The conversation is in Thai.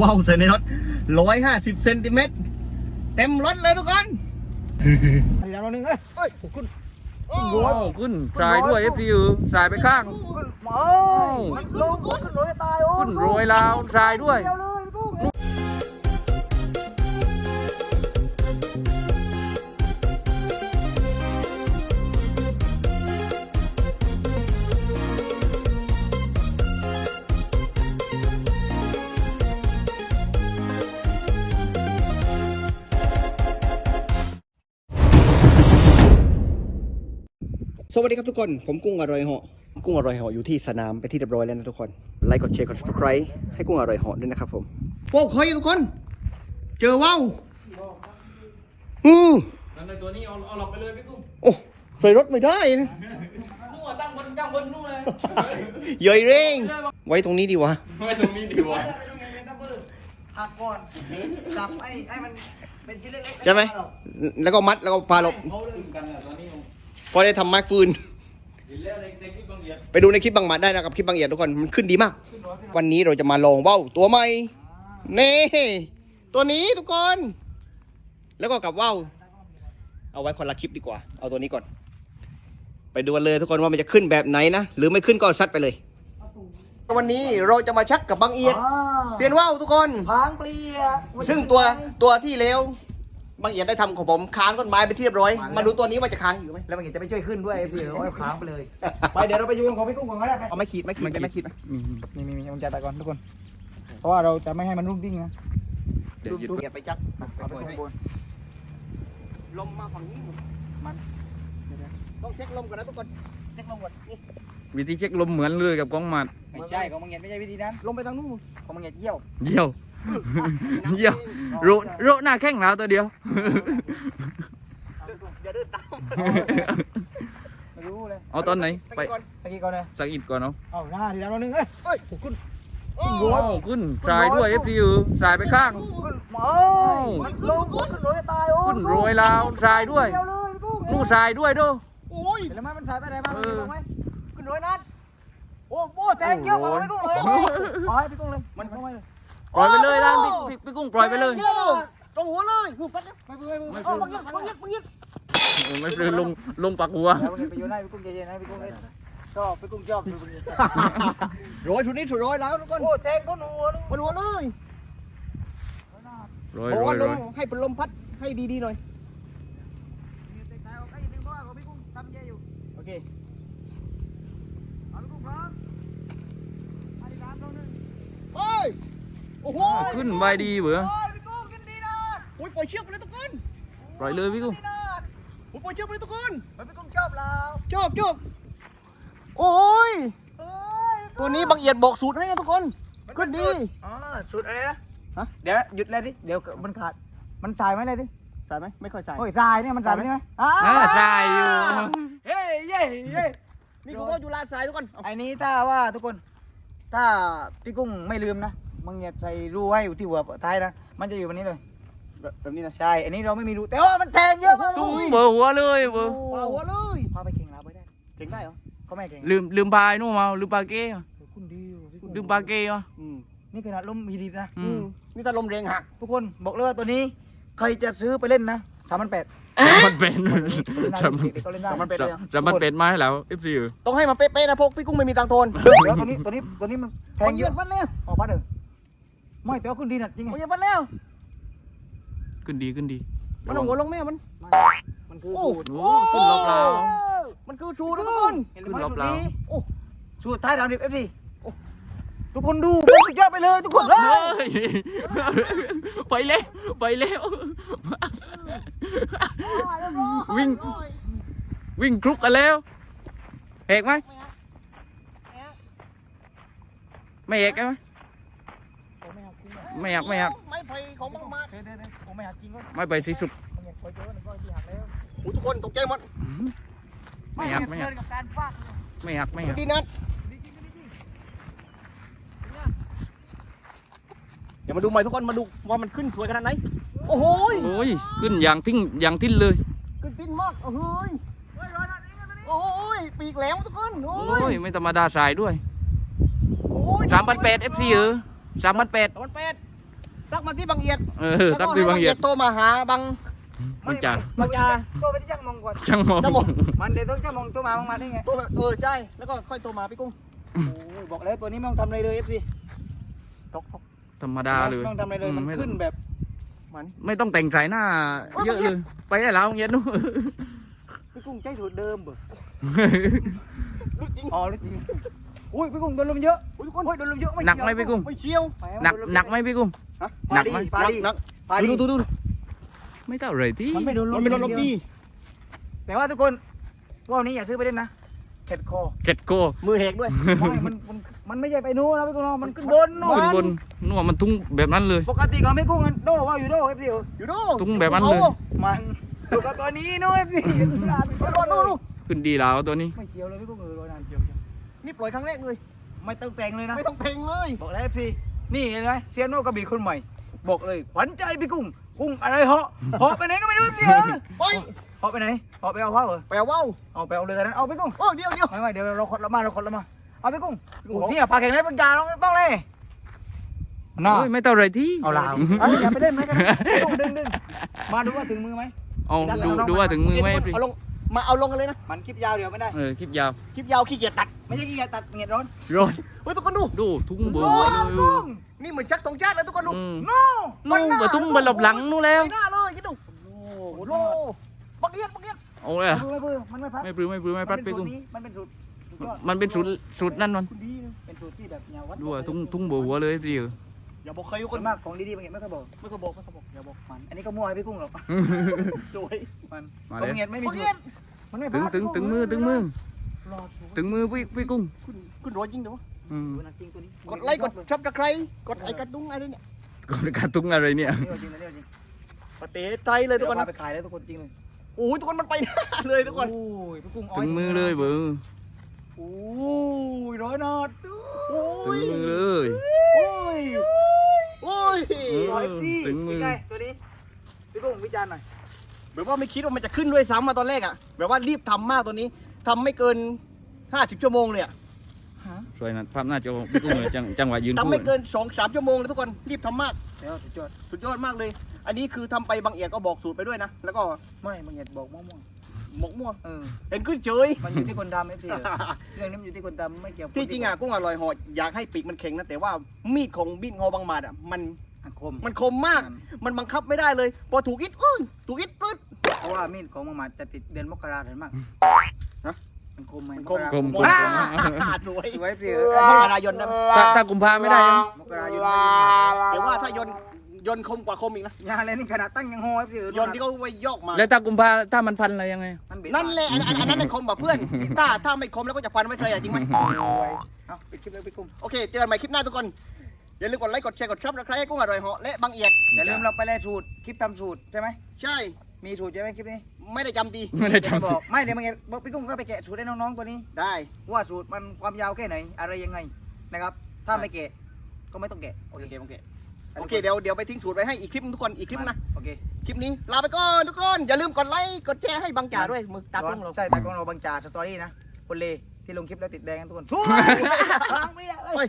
ว้าวใส่ในรถร้อยห้าสิบเซนติเมตรเต็มรถเลยทุกคนอันนี้เราหนึ่งเอ้ยเอ้ยขึ้นโอ้ขึ้นสายด้วย f อสายไปข้างขึ้นเอ้ยมันลงขึ้นโรยตายโอ้ขึ้นโรยลาวสายด้วย สวัสดีครับทุกคน ผมกุ้งอร่อยเหาะกุ้งอร่อยเหาะอยู่ที่สนามไปที่เรียบร้อยแล้วนะทุกคน ไลค์กดแชร์กด subscribe ให้กุ้งอร่อยเหาะด้วยนะครับผมว้าวเฮ้ยทุกคน เจอว้าวอือนั่นเลยตัวนี้เอาเอาหลอกไปเลยพี่กุ้งโอ้ใส่รถไม่ได้นะนู่นตั้งบนตั้งบนนู่นเลยเย่อยเร่ง ไว้ตรงนี้ดีวะไม่ตรงนี้ดีวะหักก่อนจับไอ้ไอ้มันเป็นชิ้นเล็กๆใช่ไหมแล้วก็มัดแล้วก็พาหลบ พอได้ทำไม้ฟืนเห็นแล้วในในคลิปบางเดียไปดูในคลิปบางหมัดได้นะครับคลิปบางเอียดทุกคนมันขึ้นดีมาก วันนี้เราจะมาลองว่าวตัวใหม่นี่ตัวนี้ทุกคน แล้วก็กับว่าวเอาไว้คนละคลิปดีกว่า เอาตัวนี้ก่อน ไปดูกันเลยทุกคนว่ามันจะขึ้นแบบไหนนะ หรือไม่ขึ้นก็ซัดไปเลย วันนี้เราจะมาชักกับบางเอียดเซียนว่าวทุกคน พางเปลี่ยซึ่งตัวตัวที่แล้ว บางเอียดได้ทำของผมค้างต้นไม้ไปที่เรียบร้อย มาดูตัวนี้ว่าจะค้างอยู่ไหมแล้วมันจะไปช่วยขึ้นด้วยไอ้พี่เอาไอ้ค้างไปเลย ไปเดี๋ยวเราไปยูนของพี่กุ้งก่อนก็ได้ไปเอาไม่ขีดไม่ขีดไม่ขีดไหมมีมีมีมันจะตะก่อนทุกคน เพราะว่าเราจะไม่ให้มันรุ่งดิ้งนะเดี๋ยวหยุดเอียดไปจักเอาไปข้างบนลมมาฝั่งนี้มันต้องเช็คลมก่อนนะทุกคนเช็คลมก่อนนี่วิธีเช็คลมเหมือนเลยกับกล้องมัดไม่ใช่ของมังเงียไม่ใช่วิธีนั้นลมไปทางนู้นของมังเงียเยี่ยวเยี่ยว เยี่ยวโรโรหน้าแข้งแล้วตัวเดียวอย่าเดินตามไม่รู้เลยเอาตอนไหนไปก่อนตะกี้ก่อนเลยสักอิดก่อนเอาเอาหน้าทีละเราหนึ่งเอ้ยเอ้ยขึ้นโอ้ขึ้นสายด้วย f อสายไปข้างขึ้นเอ้ยมันลงขึ้นโรยตายโอ้ขึ้นโรยลาวสายด้วยเดียวเลยพี่กุ้งนู่นสายด้วยดูโอ้ยเห็นแล้วไหมมันสายไปไหนบ้างเออลงไหมขึ้นโรยนั่นโอ้โหแทงเกี้ยวของพี่กุ้งเลยเอาให้พี่กุ้งเลยมันลงไปเลย ปล่อยไปเลยร้านพี่พี่พี่กุ้งปล่อยไปเลยแทงกี้วตรงหัวเลยหูปัดไม่เบื่อไม่เบื่อไม่เอาเบื่บัองยัดบังยัดบังยัดเออไม่เป็นลงลงปักหัวแล้วมันไปโยนให้พี่กุ้งใจเย็นให้พี่กุ้งเล่นชอบพี่กุ้งชอบดูบังยัดร้อยชุดนี้ชุดร้อยแล้วทุกคนโอ้แทงบนหัวลูกบนหัวเลยโรยบอกโรว่ายลโรมยให้เป็นลมพัดให้ดีๆหน่อยเตะตายออกไปอีกหนึ่งเพราะว่าของพี่กุ้งทำเยอะอยู่โอเคเอาพี่กุ้งพร้อมอันนี้สามสองหนึ่งเฮ้ยโอ้โหขึ้นใบดีเบื่อโอ้ยพี่กุ้งกินดีนะโอ้ยปล่อยเชือกไปเลยทุกคนปล่อยเลยพี่กุ้งดีนะโอ้ยปล่อยเชือกไปเลยทุกคนเฮ้ยพี่กุ้งชอบเราจบจบโอ้ยเฮ้ยตัวนี้บางเอียดบอกสูตรให้นะทุกคนขึ้นดีอ๋อสุดอะไรนะฮะเดี๋ยวหยุดเลยดิเดี๋ยวมันขาดมันสายไหมเลยดิใส่ไหมไม่ค่อยใส่โอ้ยสายเนี่ยมันสายไหมใช่ไหมอ่าเออใช่อยู่เฮ้ยเย้เย้นี่กูว่าอยู่ลาดสายทุกคนเอาไอ้นี้ถ้าว่าทุกคน ถ้าพี่กุ้งไม่ลืมนะ มึงอย่าใส่รูให้อยู่ที่หัวท้ายนะ มันจะอยู่แบบนี้เลย แบบนี้นะ ใช่ อันนี้เราไม่มีรูแต่ว่ามันแทงเยอะมากตุ้งเบอร์หัวเลยเบอร์เปล่าหัวเลยพาไปเก่งลาไปได้ เก่งได้เหรอก็ไม่เก่งลืมลืมปลาไอ้นู่นมาลืมปลาเก้คุณดีว่ะพี่กุ้งลืมปลาเก้อะอืมนี่ขนาดลมมีดีนะอืมนี่ถ้าลมแรงหักทุกคนบอกเลยว่าตัวนี้ใครจะซื้อไปเล่นนะสามพันแปดจำมันเป็นจำมันเด็นได้จำมันเป็นเลยอะจำมันเป็นมาให้แล้ว F อต้องให้มันเป๊ะๆนะพวกพี่กุ้งไม่มีตังค์ทนเดี๋ยวตัวนี้ตัวนี้ตัวนี้มันแทงเยอะปัดแล้วออกมาเด้อ ไม่แต่ว่าคุณดีนะจริงไงโอ้ยปัดแล้วขึ้นดีขึ้นดีมันเอาหัวลงแม่มัน มันคือโอ้สูตรโอ้ขึ้นรอบเรา มันคือชูนะทุกคนเห็นขึ้นไหมรอบสูตรเรานี้โอ้สูตรท้ายดาวดิบเอฟซีทุกคนดูมันสุดยอดไปเลยทุกคนเฮ้ยไปแล้วไปแล้ววิ่งวิ่งคลุกกันแล้วเอกไหมไม่เอกไหม ไม่อยากไม่อยากไม้ไผ่ของมังมาเดี๋ยวเดี๋ยวเดี๋ยวผมไม่หักจริงก็ไม่ไปสิสุดมันอยากคอยเจอมันก็ที่หักแล้วโอ้ยทุกคนตกใจหมดไม่หักไม่หักเพื่อนกับการฟาดไม่อยากไม่อยากดีนัดดีจริงดีจริงเดี๋ยวมาดูใหม่ทุกคนมาดูว่ามันขึ้นสวยขนาดไหนโอ้โหยโอ้ยขึ้นอย่างทิ้งอย่างทิ้นเลย ขึ้นติ้นมากโอ้โหยเฮ้ยร้อยนัดนี้กันตัวนี้โอ้ยปีกแหลมทุกคนโอ้โอ้ยยไม่ธรรมดาสายด้วยโอ้ยสามพันแปดเอฟซีเออสามพันแปดสามพันแปด รักมาที่บางเอียดเออตั้งที่บางเอียดโทรมาหาบางบางจ่าบางจ่าโทรไปที่ช่างมงก่อนช่างมองจะหมดมันเดี๋ยวต้องช่างมงโทรมาบางมาได้ไงโทรมาเออใช่แล้วก็ค่อยโทรมาพี่กุ้งโอ้ยบอกแล้วตัวนี้ไม่ต้องทำอะไรเลยเอฟซีตกตกธรรมดาเลยไม่ต้องทำอะไรเลยอืมันไม่ขึ้นแบบมันไม่ต้องแต่งสายหน้า เยอะเลย ไปได้แล้วเย็นนู้นพี่กุ้งใช้สูตรเดิมเบอลึกจริงอ๋อจริงอุ้ยพี่กุ้งโดนลมเยอะอุ้ยทุกคนโอ้ยโดนลมเยอะหนักไหมพี่กุ้งไม่เชี่ยวหนักหนักไหมพี่กุ้งฮะ หนักไหมปาดีหนักปาดีดูดูดูดูไม่เท่าไหรที่มันไม่โดนลมันมเป็นรถลมดีแต่ว่าทุกคนว่าวนี้อย่าซื้อไปเล่นนะเข็ดคอเก็ดโกมือเหกด้วยไม่มันมันมันไม่ใช่ไปนู้นนะพี่กุ้งเนาะมันขึ้นบนนู่นขึ้นบนนัวมันทุ่งแบบนั้นเลย ปกติเขาไม่กุ้งกันโดว่าอยู่โดเอฟซีอยู่ดูตุ้งแบบนั้นเลยมันตัวกับตัวนี้นู้นเอฟซีดูดูดูขึ้นดีแล้วตัวนี้ไม่เชียวเลยพี่กุ้งเออรอยนานเชียวนี่ปล่อยครั้งแรกเลยไม่ต้องแต่งเลยนะไม่ต้องเพลงเลยบอกแล้วเอฟซี นี่เห็นไหมเซียโนกระบี่คนใหม่ บอกเลยขวัญใจพี่กุ้ง กุ้งอะไรเหาะเหาะไปไหนก็ไม่รู้เอฟซีเออโอ้ยเหาะไปไหนเหาะไปเอาเผาเหรอแปลว่าวเอาไปเอาเรือนั้นเอาพี่กุ้งโอ้เดียวเดียวไม่ไม่เดี๋ยวเราขดละมาเราขดละมาเอาพี่กุ้งโอ้โหเนี่ยปลาแข็งเล็กเป็นกาต้องต้องเลยน่าเฮ้ยไม่เท่าไหรที่เอาลาวเอาอย่าไปเล่นไหมกันต้องดึงดึงมาดูว่าถึงมือไหมเอาดูดูว่าถึงมือไหมเอาลง มาเอาลงกันเลยนะ มันคลิปยาวเดี๋ยวไม่ได้ เออคลิปยาวคลิปยาวขี้เกียจตัด ไม่ใช่ขี้เกียจตัดเงียดร้อนโร้อยเฮ้ยทุกคนดูดูทุ่งเบอโอ้ร์ยเลย กุ้งนี่เหมือนชักธงชาติเลยทุกคนดูอืม โน่นู่นเบอร์ทุ่งไปหลบหลังนู่นแล้วไปหน้าเลยคิดดู โอ้โอ้โหโหบักเอียดบักเอียดเอาเลยอะไม่เบื่อมันไม่พัดไม่ปลื้มไม่ปลื้มไม่ปลัดไปกุ้งมันเป็นสูตรสุดยอดมันเป็นสูตรสูตรนั่นนนคุณดีนะเป็นสูตรที่แบบแนววัดดูว่าทุ่งทุ่งเบอร์หัวเลยสิเออ อย่าบอกใครทุกคคนนมากของดีๆบางเงียไม่เคยบอก ไม่เคยบอกไม่เคยบอกอย่าบอกมัน อันนี้ก็มั่วให้พี่กุ้งหรอกสวยมันมาบาเลยงเงียไม่มีบักสูเอียตดรมันไม่ถึงพัดถึงถึงมือถึงมือรอดถึงมือพี่พี่กุ้งคุณคุณร้อยจริงเดี๋ยววะอืมดูนักจริงตัวนี้กดไลค์กดชับตะไคร้กดไอ้กระดุ้งอะไรเนี่ยก่อนการตุ้งอะไรเนี่ย นี่จริงนะนี่จริงประเทศไทยเลยทุเดี๋กยวคนพาไปขายเลยทุกคนจริงเลยโอ้ยทุกคนมันไปหน้าเลยทุกคนโอ้ยพี่กุ้งถึงมือเลยเบอร์โอ้ยร้อยนอดโอ้ถึงยมือเลยโอ้ยโอ้ ยร้อยซี่ถึงมือ เป็นไงตัวนี้พี่กุ้งวิจารณ์หน่อยแบบว่าไม่คิดว่ามันจะขึ้นด้วยซ้ำมาตอนแรกอะ แบบว่ารีบทำมากตัวนี้ทำไม่เกิน50ชั่วโมงเลยอะสวยนะภาพหน้าจอพี่กุ้งเลยจังจังหวะยืนทำคู่ไม่เกิน2อสามชั่วโมงเลยทุกคนรีบทำมากแล้วสุดยอดสุดยอดมากเลย อันนี้คือทำไปบางเอียดก็บอกสูตรไปด้วยนะ แล้วก็ไม่มึงอย่าบอกมั่วหมกมั่วๆเออเห็นขึ้นเฉย มันอยู่ที่คนทำไอ้พี่เรื่องนี้มันอยู่ที่คนทำไม่เกี่ยวกับที่จริงอะกุ้งอร่อยหออยากให้ปีกมันแข็งนะแต่ว่ามีดของมีดงอบางหมาดอะมัน อันคม มันคมมากมันบังคับไม่ได้เลย พอถูกอิดอื้อถูกอิดปลื้ดเพราะว่ามีดของมังมาจะติดเดือนมกราเห็นมากฮะ มันคมไหมมันกคมราคมคม อ่าสวยสวยพี่มกรายนได้ไหมถ้าถ้ากุมภาไม่ได้ยังมกรายนแต่ว่าถ้ายนยนคมกว่าคมอีกนะ ยาอะไรนี่ขนาดตั้งยังโหยพี่ยนที่เขาไว้ยอกมา แล้วถ้ากุมภาถ้ามันพันอะไรยังไง มันเบ็ดนั่นแหละอันอันอันนั้นเป็นคมแบบเพื่อน ถ้าถ้าไม่คมแล้วก็จะฟันไม่เคยอะจริงไหมเอาปิดคลิปเลยพี่กุ้งโอเค เจอกันใหม่คลิปหน้าทุกคน อย่าลืมกดไลค์กดแชร์กดซับสไครต์ให้กุ้งอร่อยเหาะและบางเอียดอย่าลืมเราไปแลสูตรคลิปทำสูตรใช่ไหมใช่ มีสูตรใช่ไหมคลิปนี้ไม่ได้จำดีไม่ได้จะจำบอกไม่เดี๋ยวมึงบอกพี่กุ้งก็ไปแกะสูตรให้น้องๆตัวนี้ ได้ว่าสูตรมันความยาวแค่ไหนอะไรยังไงนะครับ ถ้าไม่แกะก็ไม่ต้องแกะโอเคโอเคโอเคเดี๋ยวเดี๋ยวไปทิ้งสูตรไว้ให้อีกคลิปนึงทุกคนอีกคลิปนะโอเคคลิปนี้ลาไปก่อนทุกคนอย่าลืมกดไลค์กดแชร์ให้บางจ่าด้วยมือตากล้องเราใช่ตากล้องเราบางจ่าสตอรี่นะคนเลที่ลงคลิปแล้วติดแดงกันทุกคนทุกไป